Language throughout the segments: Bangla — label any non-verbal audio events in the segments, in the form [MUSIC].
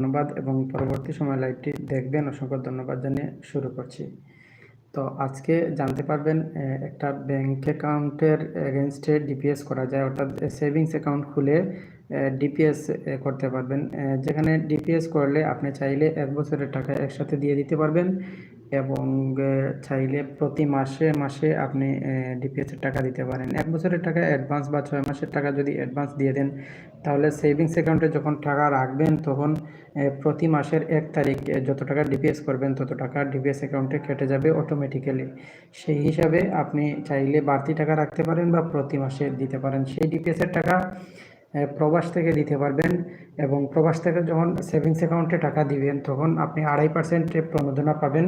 ধন্যবাদ এবং পরবর্তী সময় লাইভটি দেখবেন। অসংখ্য ধন্যবাদ জানিয়ে শুরু করছি। তো আজকে জানতে পারবেন একটা ব্যাংক অ্যাকাউন্টের এগেনস্টে ডিপিএস করা যায়, অর্থাৎ সেভিংস অ্যাকাউন্ট খুলে ডিপিএস করতে পারবেন। যেখানে ডিপিএস করলে আপনি চাইলে এক বছরের টাকা একসাথে দিয়ে দিতে পারবেন। এবং চাইলে প্রতি মাসে মাসে আপনি ডিপিএসের টাকা দিতে পারেন। এক বছরের টাকা অ্যাডভান্স বা ছয় মাসের টাকা যদি অ্যাডভান্স দিয়ে দেন, তাহলে সেভিংস অ্যাকাউন্টে যখন টাকা রাখবেন, তখন প্রতি মাসের এক তারিখ যত টাকা ডিপিএস করবেন, তত টাকা ডিপিএস অ্যাকাউন্টে কেটে যাবে অটোমেটিক্যালি সেই হিসাবে আপনি চাইলে বাড়তি টাকা রাখতে পারেন বা প্রতি মাসে দিতে পারেন। সেই ডিপিএসের টাকা প্রবাস থেকে দিতে পারবেন এবং প্রবাস থেকে যখন সেভিংস অ্যাকাউন্টে টাকা দিবেন, তখন আপনি আড়াই পার্সেন্ট প্রণোদনা পাবেন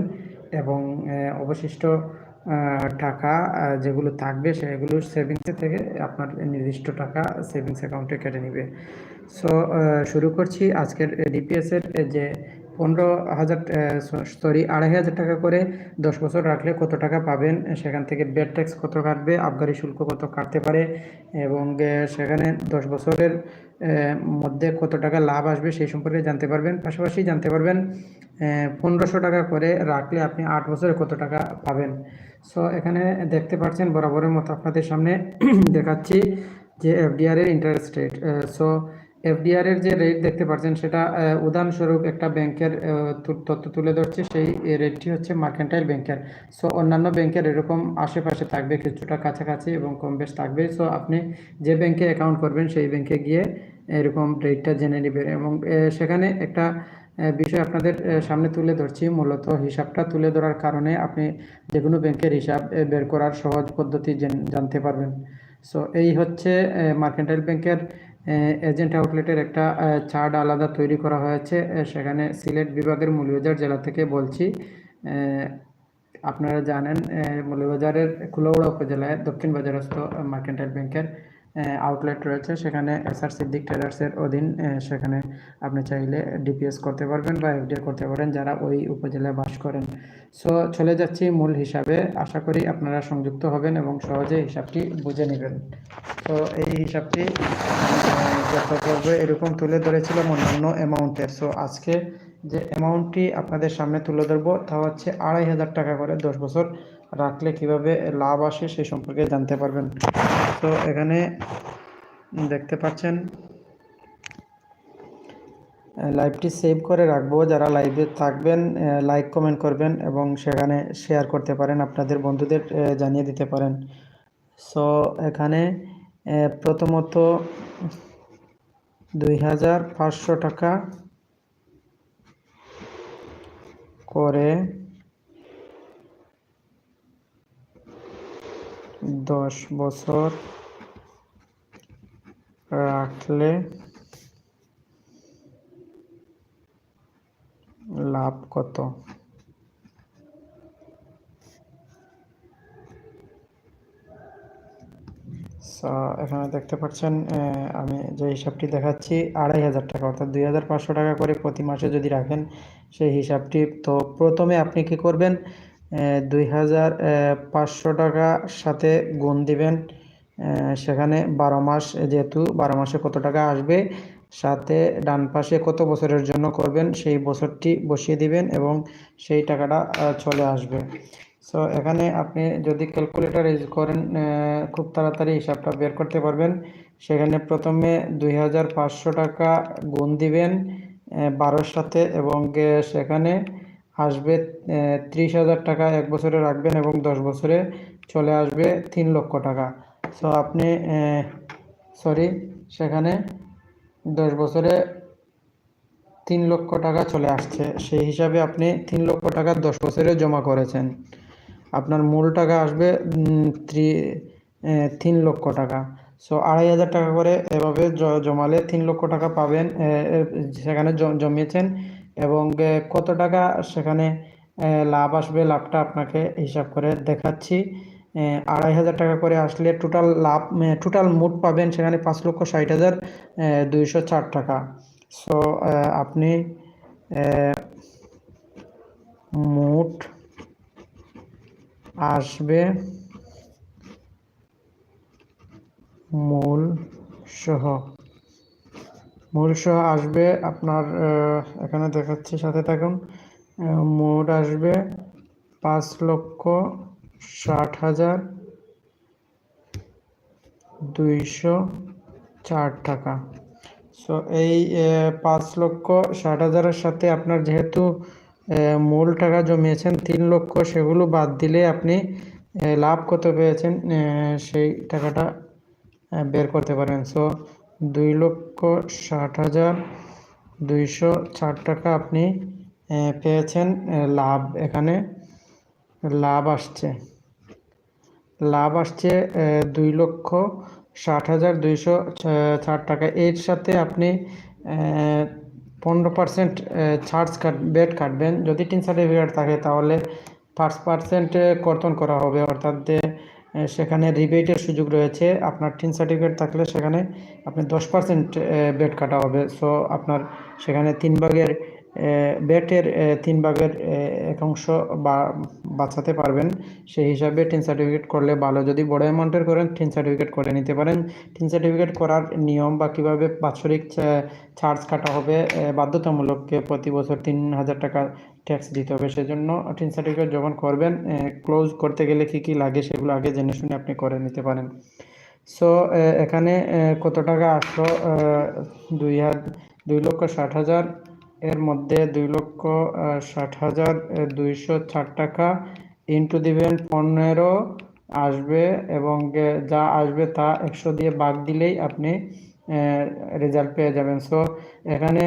এবং অবশিষ্ট টাকা যেগুলো থাকবে সেগুলো সেভিংসে থেকে আপনার নির্দিষ্ট টাকা সেভিংস অ্যাকাউন্টে কেটে নেবে। সো শুরু করছি আজকের ডিপিএসের যে পনেরো হাজার সরি আড়াই হাজার টাকা করে দশ বছর রাখলে কত টাকা পাবেন? সেখান থেকে বেড ট্যাক্স কত কাটবে? আবগারি শুল্ক কত কাটতে পারে? এবং সেখানে দশ বছরের মধ্যে কত টাকা লাভ আসবে সেই সম্পর্কে জানতে পারবেন। পাশাপাশি জানতে পারবেন পনেরোশো টাকা করে রাখলে আপনি আট বছরে কত টাকা পাবেন? সো, এখানে দেখতে পাচ্ছেন বরাবরের মতো আপনাদের সামনে [CLEARS THROAT] দেখাচ্ছি যে এফডিআর এর ইন্টারেস্ট রেট সো এফডিআর এর যে রেট দেখতে পাচ্ছেন, সেটা উদাহরণস্বরূপ একটা ব্যাংকের তথ্য তুলে ধরছে, সেই রেটটি হচ্ছে মার্কেন্টাইল ব্যাংকের সো অন্যান্য ব্যাংকের এরকম আশেপাশে থাকবে, কিছুটা কাছাকাছি এবং কম বেশ থাকবে। সো আপনি যে ব্যাংকে অ্যাকাউন্ট করবেন, সেই ব্যাংকে গিয়ে এরকম রেটটা জেনে নেবেন এবং সেখানে একটা বিষয় আপনাদের সামনে তুলে ধরছি। মূলত হিসাবটা তুলে ধরার কারণে আপনি যে কোনো ব্যাংকের হিসাব বের করার সহজ পদ্ধতি জানতে পারবেন। সো এই হচ্ছে মার্কেন্টাইল ব্যাংকের এজেন্ট আউটলেটের একটা চার্ট আলাদা তৈরি করা হয়েছে। সেখানে সিলেট বিভাগের মৌলভীবাজার জেলা থেকে বলছি। আপনারা জানেন মৌলভীবাজারের কুলাউড়া উপজেলায় দক্ষিণ বাজারস্থ মার্কেন্টাইল ব্যাংকের আউটলেট রয়েছে। সেখানে এস আর সিদ্দিক ট্রেডার্সের অধীন সেখানে আপনি চাইলে ডিপিএস করতে পারবেন বা এফডিআর করতে পারেন যারা ওই উপজেলায় বাস করেন। সো চলে যাচ্ছি মূল হিসাবে। আশা করি আপনারা সংযুক্ত হবেন এবং সহজে হিসাবটি বুঝে নেবেন। তো এই হিসাবটি যত করবে এরকম তুলে ধরেছিলাম অন্যান্য অ্যামাউন্টের। সো আজকে যে অ্যামাউন্টটি আপনাদের সামনে তুলে ধরবো, তা হচ্ছে আড়াই হাজার টাকা করে দশ বছর রাখলে কীভাবে লাভ আসে সেই সম্পর্কে জানতে পারবেন। তো এখানে দেখতে পাচ্ছেন লাইভটি সেভ করে রাখব। যারা লাইভে থাকবেন লাইক, কমেন্ট করবেন এবং সেখানে শেয়ার করতে পারেন, আপনাদের বন্ধুদের জানিয়ে দিতে পারেন। সো এখানে প্রথমত দুই হাজার পাঁচশো টাকা করে দশ বছর রাখলে লাভ কত? এখানে দেখতে পাচ্ছেন আমি যে হিসাবটি দেখাচ্ছি, আড়াই হাজার টাকা, অর্থাৎ দুই হাজার পাঁচশো টাকা করে প্রতি মাসে যদি রাখেন সেই হিসাবটি, তো প্রথমে আপনি কি করবেন? দুই হাজার পাঁচশো টাকার সাথে গুণ দিবেন সেখানে বারো মাস যেহেতু, বারো মাসে কত টাকা আসবে? সাথে ডান পাশে কত বছরের জন্য করবেন? সেই বছরটি বসিয়ে দিবেন এবং সেই টাকাটা চলে আসবে। সো এখানে আপনি যদি ক্যালকুলেটর ইউজ করেন খুব তাড়াতাড়ি হিসাবটা বের করতে পারবেন। সেখানে প্রথমে দুই হাজার পাঁচশো টাকা গুণ দিবেন বারোর সাথে এবং সেখানে আসবে ত্রিশ হাজার টাকা এক বছরে রাখবেন এবং দশ বছরে চলে আসবে তিন লক্ষ টাকা। সো আপনি সরি সেখানে দশ বছরে তিন লক্ষ টাকা চলে আসছে। সেই হিসাবে আপনি তিন লক্ষ টাকা দশ বছরে জমা করেছেন। আপনার মূল টাকা আসবে থ্রি তিন লক্ষ টাকা। সো আড়াই হাজার টাকা করে এভাবে জমালে তিন লক্ষ টাকা পাবেন সেখানে জমিয়েছেন এবং কত টাকা সেখানে লাভ আসবে লাভটা আপনাকে হিসাব করে দেখাচ্ছি। আড়াই হাজার টাকা করে আসলে টোটাল লাভ টোটাল মোট পাবেন সেখানে পাঁচ লক্ষ ষাট হাজার দুইশো চার টাকা। সো আপনি মোট আসবে মূল সহ। মোট সহ আসবে আপনার এখানে দেখাচ্ছি, সাথে থাকুন। মোট আসবে পাঁচ লক্ষ ষাট হাজার দুইশো চার টাকা। সো এই পাঁচ লক্ষ ষাট হাজারের সাথে আপনার যেহেতু মূল টাকা জমিয়েছেন তিন লক্ষ, সেগুলো বাদ দিলে আপনি লাভ কত পেয়েছেন সেই টাকাটা বের করতে পারেন। সো দুই লক্ষ ষাট হাজার দুইশো ষাট টাকা আপনি পেয়েছেন লাভ এখানে, লাভ আসছে। লাভ আসছে দুই লক্ষ ষাট হাজার দুইশো ষাট টাকা। এর সাথে আপনি পনেরো পার্সেন্ট কাট বেড কাটবেন। যদি টিন সার্টিফিকেট থাকে, তাহলে পাঁচ পার্সেন্ট কর্তন করা হবে। অর্থাৎ সেখানে রিবেটের সুযোগ রয়েছে। আপনার টিন সার্টিফিকেট থাকলে সেখানে আপনি দশ পার্সেন্ট বেড কাটা হবে। সো আপনার সেখানে তিন ভাগের বেটের তিন ভাগের এক অংশ বাঁচাতে পারবেন। সেই হিসাবে টিন সার্টিফিকেট করলে ভালো। যদি বড় অ্যামাউন্টের করেন টিন সার্টিফিকেট করে নিতে পারেন। টিন সার্টিফিকেট করার নিয়ম বা কীভাবে বাৎসরিক চার্জ কাটা হবে আহ, বাধ্যতামূলক এ, প্রতি বছর তিন হাজার টাকা ট্যাক্স দিতে হবে। সেজন্য টিন সার্টিফিকেট যখন করবেন ক্লোজ করতে গেলে কী কী লাগে সেগুলো আগে জেনে শুনে আপনি করে নিতে পারেন। সো এখানে কত টাকা আসলো? দুই হাজার দুই লক্ষ ষাট হাজার এর মধ্যে দুই লক্ষ ষাট হাজার দুইশো ষাট টাকা ইন্টু দিবেন পনেরো আসবে এবং যা আসবে তা একশো দিয়ে বাদ দিলেই আপনি রেজাল্ট পেয়ে যাবেন। সো এখানে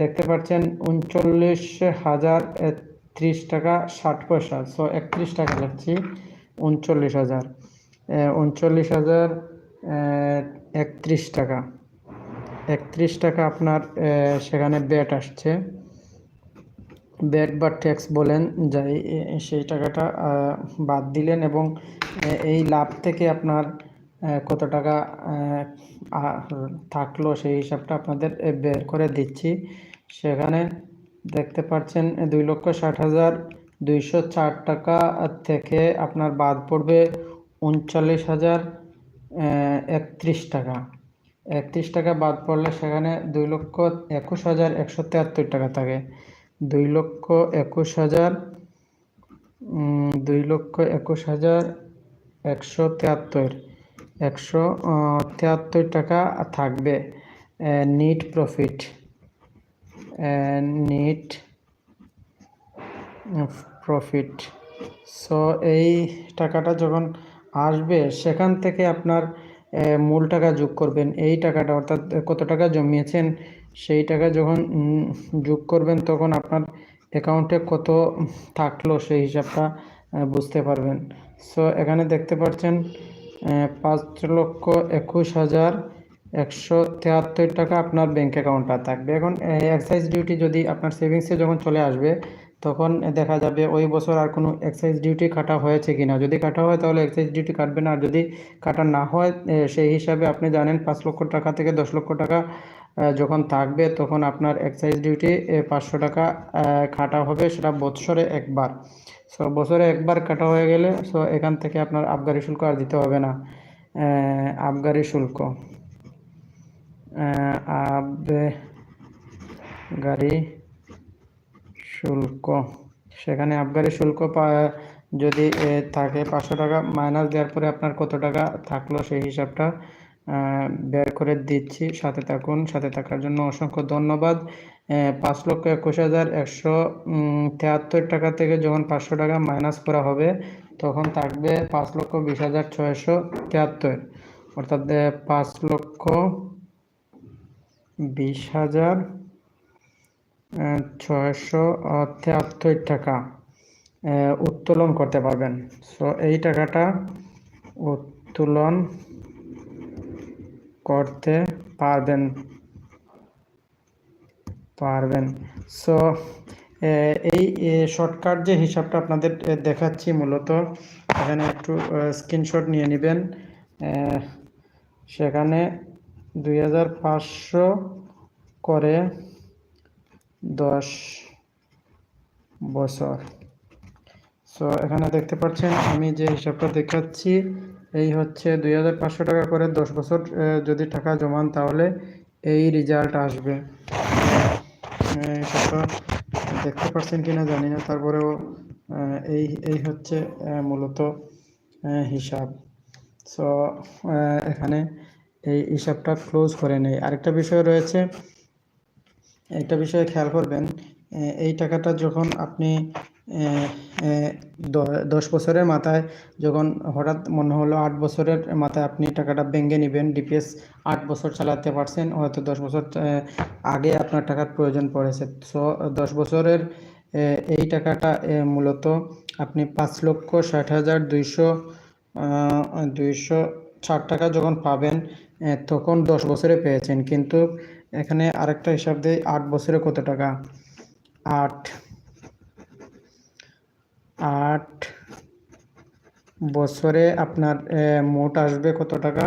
দেখতে পাচ্ছেন উনচল্লিশ হাজার ত্রিশ টাকা ষাট পয়সা। সো একত্রিশ টাকা লাগছি, উনচল্লিশ হাজার। উনচল্লিশ হাজার একত্রিশ টাকা। একত্রিশ টাকা আপনার সেখানে ব্যাট আসছে। ব্যাট বা ট্যাক্স বলেন যাই সেই টাকাটা বাদ দিলেন এবং এই লাভ থেকে আপনার কত টাকা থাকল সেই হিসাবটা আপনাদের বের করে দিচ্ছি। সেখানে দেখতে পাচ্ছেন দুই লক্ষ ষাট হাজার দুইশো চার টাকা থেকে আপনার বাদ পড়বে উনচল্লিশ হাজার একত্রিশ টাকা। একত্রিশ টাকা বাদ পড়লে সেখানে দুই লক্ষ একুশ হাজার একশো তিয়াত্তর টাকা থাকে। দুই লক্ষ একুশ হাজার দুই লক্ষ একুশ হাজার একশো তিয়াত্তর একশো তিয়াত্তর টাকা থাকবে। Net profit net profit so এই টাকাটা যখন আসবে, সেখান থেকে আপনার মূল টাকা যোগ করবেন। এই টাকাটা অর্থাৎ কত টাকা জমিয়েছেন, সেই টাকা যখন যোগ করবেন তখন আপনার অ্যাকাউন্টে কত থাকল সেই হিসাবটা বুঝতে পারবেন। সো এখানে দেখতে পাচ্ছেন পাঁচ লক্ষ একুশ হাজার একশো তেহাত্তর টাকা আপনার ব্যাংক অ্যাকাউন্টটা থাকবে। এখন এক্সাইজ ডিউটি যদি আপনার সেভিংসে যখন চলে আসবে তখন দেখা যাবে ওই বছর আর কোনো এক্সাইজ ডিউটি কাটা হয়েছে কিনা। যদি কাটা হয় তাহলে এক্সাইজ ডিউটি কাটবে না আর যদি কাটা না হয় সেই হিসাবে আপনি জানেন পাঁচ লক্ষ টাকা থেকে দশ লক্ষ টাকা যখন থাকবে তখন আপনার এক্সাইজ ডিউটি পাঁচশো টাকা কাটা হবে সেটা বৎসরে একবার। সো বছরে একবার কাটা হয়ে গেলে সো এখান থেকে আপনার আবগারি শুল্ক আর দিতে হবে না। আবগারি শুল্ক। আব আবগারি শুল্ক। সেখানে আবগারি শুল্ক যদি থাকে পাঁচশো টাকা, মাইনাস দেওয়ার পরে আপনার কত টাকা থাকল সেই হিসাবটা বের করে দিচ্ছি সাথে থাকুন, সাথে থাকার জন্য অসংখ্য ধন্যবাদ। পাঁচ লক্ষ একুশ হাজার একশো তেহাত্তর টাকা থেকে যখন পাঁচশো টাকা মাইনাস করা হবে, তখন থাকবে পাঁচ লক্ষ বিশ হাজার ছয়শো তেহাত্তর অর্থাৎ পাঁচ লক্ষ বিশ হাজার ছয়শো তেহাত্তর টাকা উত্তোলন করতে পারবেন। সো এই টাকাটা উত্তোলন করতে পারবেন। পারবেন। সো এই শর্টকাট যে হিসাবটা আপনাদের দেখাচ্ছি মূলত, এখানে একটু স্ক্রিনশট নিয়ে নেবেন। সেখানে দুই হাজার পাঁচশো করে দশ বছর। সো এখানে দেখতে পাচ্ছেন আমি যে হিসাবটা দেখাচ্ছি এই হচ্ছে দুই হাজার পাঁচশো টাকা করে দশ বছর যদি টাকা জমান তাহলে এই রেজাল্ট আসবে। আহ, সেটা দেখতে পাচ্ছেন কি না জানি না তারপরেও এই এই হচ্ছে মূলত হিসাব। সো এখানে এই হিসাবটা ক্লোজ করে নেই। আরেকটা বিষয় রয়েছে একটা বিষয়ে খেয়াল করবেন এই টাকাটা যখন আপনি দশ বছরের মাথায় যখন হঠাৎ মনে হলো আট বছরের মাথায় আপনি টাকাটা ভেঙে নেবেন ডিপিএস আট বছর চালাতে পারছেন, হয়তো দশ বছর আগে আপনার টাকার প্রয়োজন পড়েছে। সো, দশ বছরের এই টাকাটা মূলত আপনি পাঁচ লক্ষ ষাট হাজার দুইশো দুইশো ষাট টাকা যখন পাবেন তখন দশ বছরে পেয়েছেন। কিন্তু এখানে আরেকটা হিসাব দেয় আট বছরে কত টাকা? আট। আট বছরে আপনার মোট আসবে কত টাকা?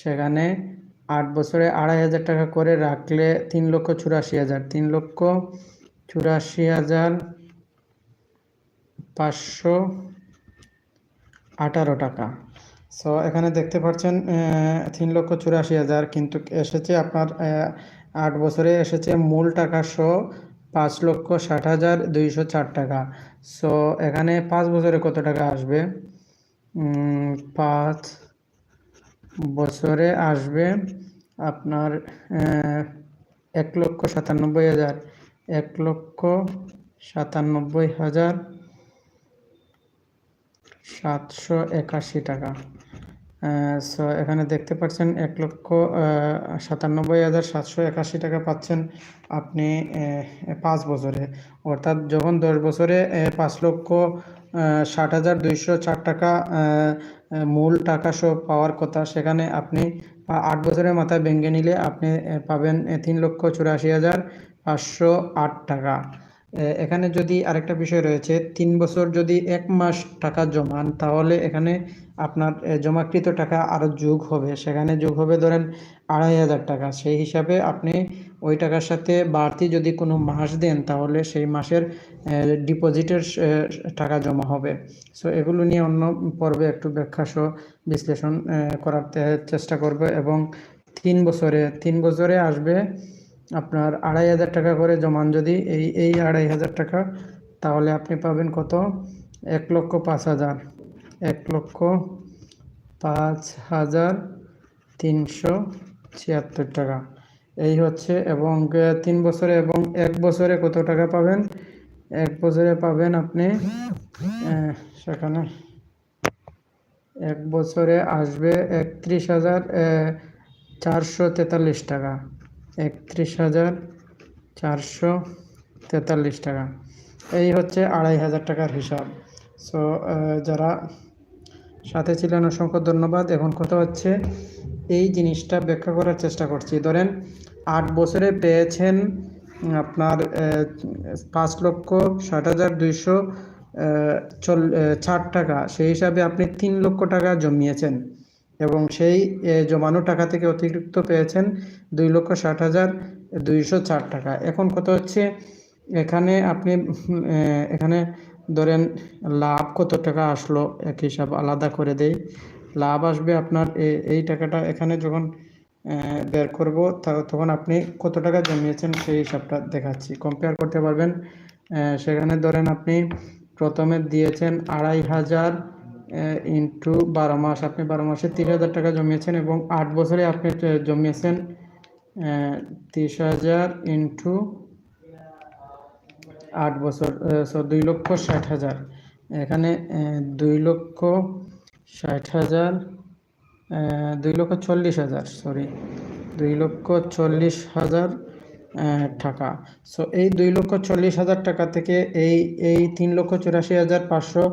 সেখানে আট বছরে আড়াই হাজার টাকা করে রাখলে তিন লক্ষ চুরাশি হাজার। তিন লক্ষ চুরাশি হাজার পাঁচশো আঠারো টাকা। সো এখানে দেখতে পাচ্ছেন তিন লক্ষ চুরাশি হাজার, কিন্তু এসেছে আপনার আট বছরে এসেছে মূল টাকা সহ পাঁচ লক্ষ ষাট হাজার দুইশো চার টাকা। সো এখানে পাঁচ বছরে কত টাকা আসবে? পাঁচ বছরে আসবে আপনার এক লক্ষ সাতানব্বই হাজার, এক লক্ষ সাতানব্বই হাজার সাতশো একাশি টাকা। সো এখানে দেখতে পাচ্ছেন এক লক্ষ সাতানব্বই হাজার সাতশো একাশি টাকা পাচ্ছেন আপনি পাঁচ বছরে। অর্থাৎ যখন দশ বছরে পাঁচ লক্ষ ষাট হাজার দুইশো চার টাকা মূল টাকা সহ পাওয়ার কথা, সেখানে আপনি আট বছরের মাথায় ভেঙে নিলে আপনি পাবেন তিন লক্ষ চুরাশি হাজার পাঁচশো আট টাকা। এখানে যদি আরেকটা বিষয় রয়েছে, তিন বছর যদি এক মাস টাকা জমান, তাহলে এখানে আপনার জমাকৃত টাকা আরও যোগ হবে। সেখানে যোগ হবে ধরেন আড়াই হাজার টাকা। সেই হিসাবে আপনি ওই টাকার সাথে বাড়তি যদি কোনো মাস দেন, তাহলে সেই মাসের ডিপোজিটের টাকা জমা হবে। সো, এগুলো নিয়ে অন্য পর্বে একটু ব্যাখ্যা সহ বিশ্লেষণ করার চেষ্টা করব এবং তিন বছরে তিন বছরে আসবে আপনার আড়াই হাজার টাকা করে জমান যদি এই এই আড়াই হাজার টাকা, তাহলে আপনি পাবেন কত? এক লক্ষ পাঁচ হাজার। এক লক্ষ পাঁচ হাজার তিনশো ছিয়াত্তর টাকা। এই হচ্ছে এবং তিন বছরে এবং এক বছরে কত টাকা পাবেন? এক বছরে পাবেন আপনি সেখানে এক বছরে আসবে একত্রিশ হাজার চারশো তেতাল্লিশ টাকা। একত্রিশ হাজার চারশো তেতাল্লিশ টাকা। এই হচ্ছে আড়াই হাজার টাকার হিসাব। সো যারা সাথে ছিলেন, অসংখ্য ধন্যবাদ। এখন কথা হচ্ছে, এই জিনিসটা ব্যাখ্যা করার চেষ্টা করছি। ধরেন, আট বছরে পেয়েছেন আপনার পাঁচ লক্ষ ষাট হাজার দুইশো চল ষাট টাকা। সেই হিসাবে আপনি তিন লক্ষ টাকা জমিয়েছেন। এবং সেই জমানো টাকা থেকে অতিরিক্ত পেয়েছেন দুই লক্ষ ষাট হাজার দুইশো চার টাকা। এখন কত হচ্ছে, এখানে আপনি এখানে ধরেন লাভ কত টাকা আসলো, এক হিসাব আলাদা করে দেই। লাভ আসবে আপনার এই টাকাটা এখানে যখন বের করব তখন আপনি কত টাকা জমিয়েছেন সেই হিসাবটা দেখাচ্ছি। কম্পেয়ার করতে পারবেন সেখানে ধরেন আপনি প্রথমে দিয়েছেন আড়াই হাজার ইন্টু বারো মাস। আপনি বারো মাসে তিরিশ হাজার টাকা জমিয়েছেন এবং আট বছরে আপনি জমিয়েছেন তিরিশ হাজার ইন্টু আট বছর দুই লক্ষ ষাট হাজার। এখানে দুই লক্ষ ষাট হাজার দুই লক্ষ চল্লিশ হাজার সরি দুই লক্ষ চল্লিশ হাজার টাকা। সো এই দুই লক্ষ চল্লিশ হাজার টাকা থেকে এই এই তিন লক্ষ চুরাশি হাজার পাঁচশো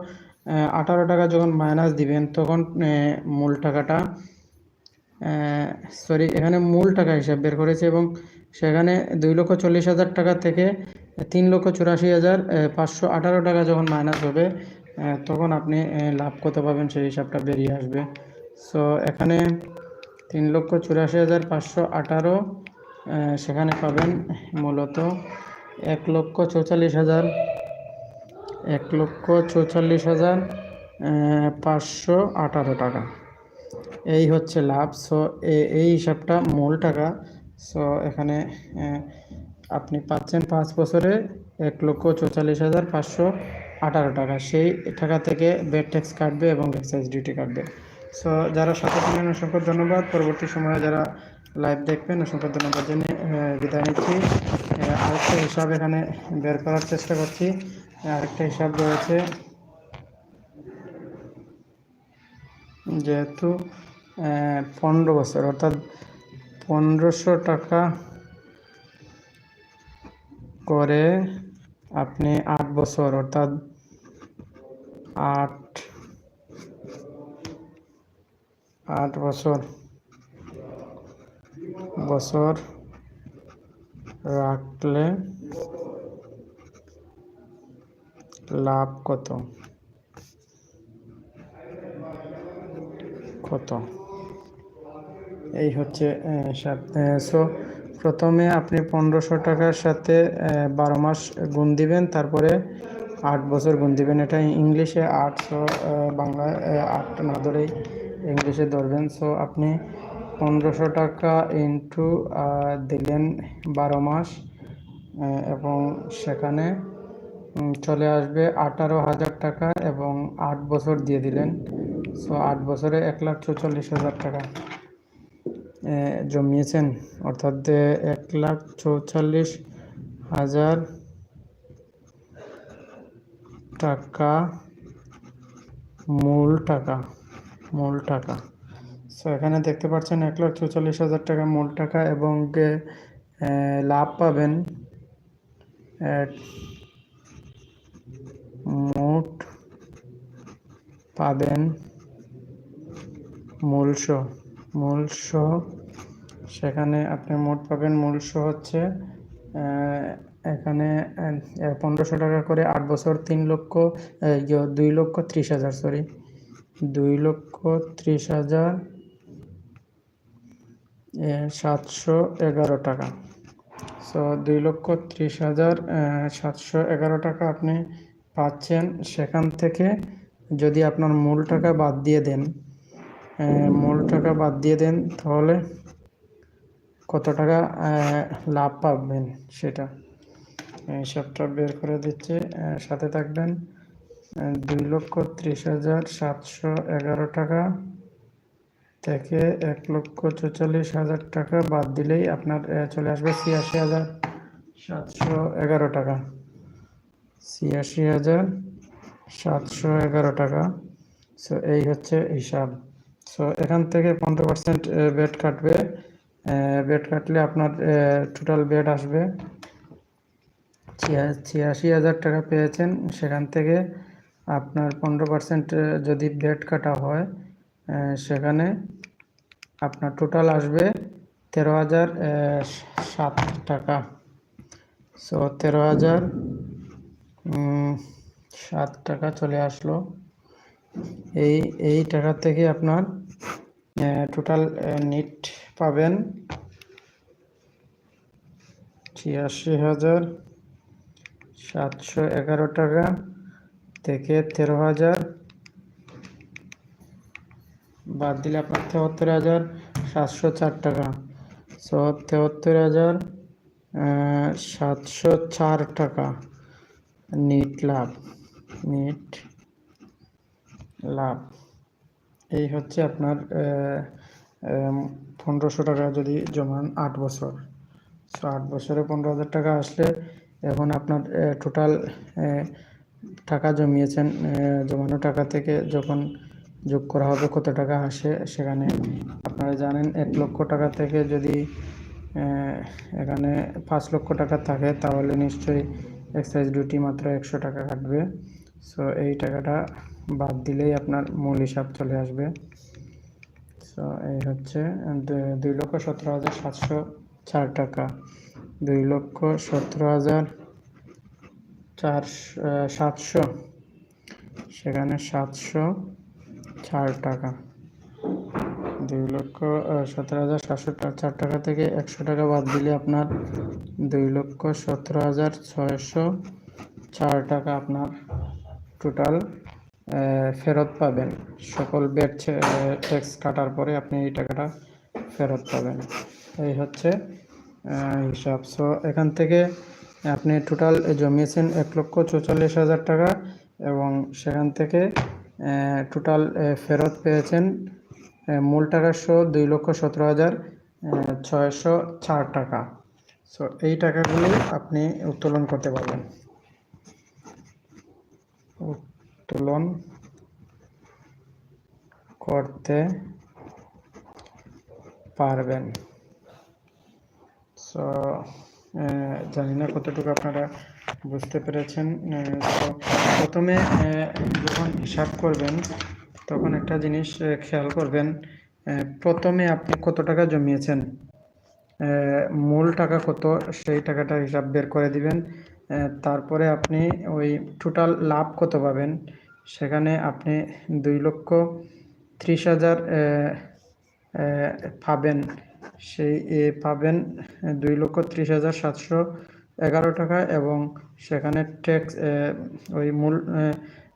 আঠারো টাকা যখন মাইনাস দিবেন, তখন মূল টাকাটা সরি এখানে মূল টাকা হিসাব বের করেছে এবং সেখানে দুই লক্ষ চল্লিশ হাজার টাকা থেকে তিন লক্ষ চুরাশি হাজার পাঁচশো আঠারো টাকা যখন মাইনাস হবে তখন আপনি লাভ কত পাবেন সেই হিসাবটা বেরিয়ে আসবে। সো এখানে তিন লক্ষ চুরাশি হাজার পাঁচশো আঠারো সেখানে পাবেন মূলত এক লক্ষ চৌচল্লিশ হাজার এক লক্ষ চৌচল্লিশ হাজার পাঁচশো আঠারো টাকা। এই হচ্ছে লাভ। সো এই হিসাবটা মূল টাকা। সো, এখানে আপনি পাচ্ছেন পাঁচ বছরে এক লক্ষ চৌচল্লিশ হাজার পাঁচশো আঠারো টাকা। সেই টাকা থেকে বেড ট্যাক্স কাটবে এবং এক্সাইজ ডিউটি কাটবে। সো, যারা সাথে ছিলেন, অসংখ্য ধন্যবাদ। পরবর্তী সময়ে যারা লাইভ দেখবেন, অসংখ্য ধন্যবাদ জেনে বিদায় নিচ্ছি। আরেকটা হিসাব এখানে বের করার চেষ্টা করছি। আরেকটা হিসাব রয়েছে। যেহেতু পনেরো বছর, অর্থাৎ পনেরোশো টাকা করে আপনি আট বছর, অর্থাৎ আট আট বছর বছর রাখলে লাভ কত? কত? এই হচ্ছে সো প্রথমে আপনি পনেরোশো টাকার সাথে বারো মাস গুণ দিবেন, তারপরে আট বছর গুণ দিবেন। এটা ইংলিশে আটশো বাংলা আট না ধরেই ইংলিশে ধরবেন। সো আপনি পনেরোশো টাকা ইন্টু দিলেন বারো মাস এবং সেখানে চলে আসবে আঠারো হাজার টাকা এবং আট বছর দিয়ে দিলেন। সো আট বছরে এক লাখ চৌচল্লিশ হাজার টাকা জমিয়েছেন। অর্থাৎ এক লাখ চৌচল্লিশ হাজার টাকা, মূল টাকা মূল টাকা। সো এখানে দেখতে পাচ্ছেন এক লাখ চৌচল্লিশ হাজার টাকা, মূল টাকা এবং লাভ পাবেন মোট পাবেন মূলশ মূলশ সেখানে আপনি মোট পাবেন মূলশ হচ্ছে এখানে পনেরোশো টাকা করে আট বছর তিন লক্ষ দুই লক্ষ ত্রিশ হাজার সরি দুই লক্ষ ত্রিশ হাজার সাতশো এগারো টাকা। সো দুই লক্ষ ত্রিশ হাজার সাতশো এগারো টাকা আপনি পাচ্ছেন, সেখান থেকে যদি আপনার মূল টাকা বাদ দিয়ে দেন মূল টাকা বাদ দিয়ে দেন, তাহলে কত টাকা লাভ পাবেন সেটা। হিসাবটা বের করে দিচ্ছে সাথে থাকবেন দুই লক্ষ ত্রিশ হাজার সাতশো এগারো টাকা থেকে এক লক্ষ চৌচল্লিশ হাজার টাকা বাদ দিলেই আপনার চলে আসবে ছিয়াশি হাজার সাতশো এগারো টাকা। ছিয়াশি হাজার সাতশো এগারো টাকা। সো এই হচ্ছে হিসাব। সো এখান থেকে পনেরো পার্সেন্ট বেড কাটবে। বেড কাটলে আপনার টোটাল বেড আসবে ছিয়া- ছিয়াশি হাজার টাকা পেয়েছেন। সেখান থেকে আপনার পনেরো পার্সেন্ট যদি বেড কাটা হয় সেখানে আপনার টোটাল আসবে তেরো হাজার সাত টাকা। সো তেরো হাজার সাত টাকা চলে আসলো। এই এই টাকা থেকে আপনার টোটাল নিট পাবেন ছিয়াশি হাজার সাতশো এগারো টাকা থেকে তেরো হাজার। বাদ দিলে আপনার তেহত্তর হাজার সাতশো চার টাকা। সো তেহত্তর হাজার সাতশো চার টাকা। নিট লাভ নিট লাভ। এই হচ্ছে আপনার পনেরোশো টাকা যদি জমান আট বছর। সো আট বছরে পনেরো হাজার টাকা আসলে এখন আপনার টোটাল টাকা জমিয়েছেন জমানো টাকা থেকে যখন যোগ করা হবে কত টাকা আসে সেখানে আপনারা জানেন এক লক্ষ টাকা থেকে যদি এখানে পাঁচ লক্ষ টাকা থাকে তাহলে নিশ্চয়ই এক্সাইজ ডিউটি মাত্র একশো টাকা কাটবে। সো এই টাকাটা বাদ দিলেই আপনার মূল হিসাব চলে আসবে। সো এই হচ্ছে দুই লক্ষ সতেরো হাজার সাতশো চার টাকা। দুই লক্ষ সতেরো হাজার চার সাতশো, সেখানে সাতশো চার টাকা। দুই লক্ষ সতেরো হাজার সাতশো চার টাকা থেকে একশো টাকা বাদ দিলে আপনার দুই লক্ষ সতেরো হাজার ছয়শো চার টাকা আপনার টোটাল ফেরত পাবেন। সকল বেড ট্যাক্স কাটার পরে আপনি এই টাকাটা ফেরত পাবেন। এই হচ্ছে হিসাব। সো এখান থেকে আপনি টোটাল জমিয়েছেন এক লক্ষ চৌচল্লিশ হাজার টাকা এবং সেখান থেকে টোটাল ফেরত পেয়েছেন মূল টাকা সহ দুই লক্ষ সতেরো হাজার ছয়শো চার টাকা। সো এই টাকাগুলি আপনি উত্তোলন করতে পারবেন। উত্তোলন করতে পারবেন। সো জানি না কতটুকু আপনারা বুঝতে পেরেছেন। তো প্রথমে যখন হিসাব করবেন তখন একটা জিনিস খেয়াল করবেন প্রথমে আপনি কত টাকা জমিয়েছেন? মূল টাকা কত, সেই টাকাটা হিসাব বের করে দিবেন। তারপরে আপনি ওই টোটাল লাভ কত পাবেন? সেখানে আপনি দুই লক্ষ ত্রিশ হাজার পাবেন। সেই পাবেন দুই লক্ষ ত্রিশ হাজার সাতশো এগারো টাকা এবং সেখানে ট্যাক্স ওই মূল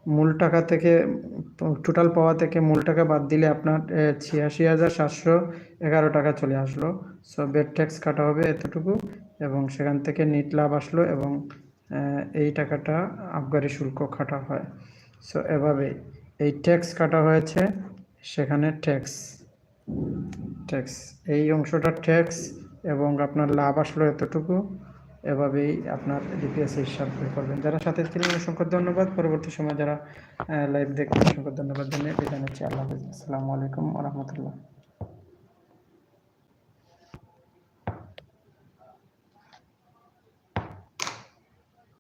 মূল টাকা থেকে টোটাল পাওয়া থেকে মূল টাকা বাদ দিলে আপনার ছিয়াশি হাজার সাতশো এগারো টাকা চলে আসলো। সো বেড ট্যাক্স কাটা হবে এতটুকু এবং সেখান থেকে নিট লাভ আসলো এবং এই টাকাটা আবগারি শুল্ক কাটা হয়। সো এভাবে এই ট্যাক্স কাটা হয়েছে, সেখানে ট্যাক্স ট্যাক্স এই অংশটা ট্যাক্স এবং আপনার লাভ আসলো এতটুকু। এভাবেই আপনার ডিপিএস হিসাব করবেন। যারা সাথে ছিলেন, অসংখ্য ধন্যবাদ। পরবর্তী সময় যারা লাইভ দেখবেন, অসংখ্য ধন্যবাদ। জানিয়ে বিদায় নিচ্ছি। আল্লাহ হাফিজ। আসসালামু আলাইকুম রহমতুল্লাহ।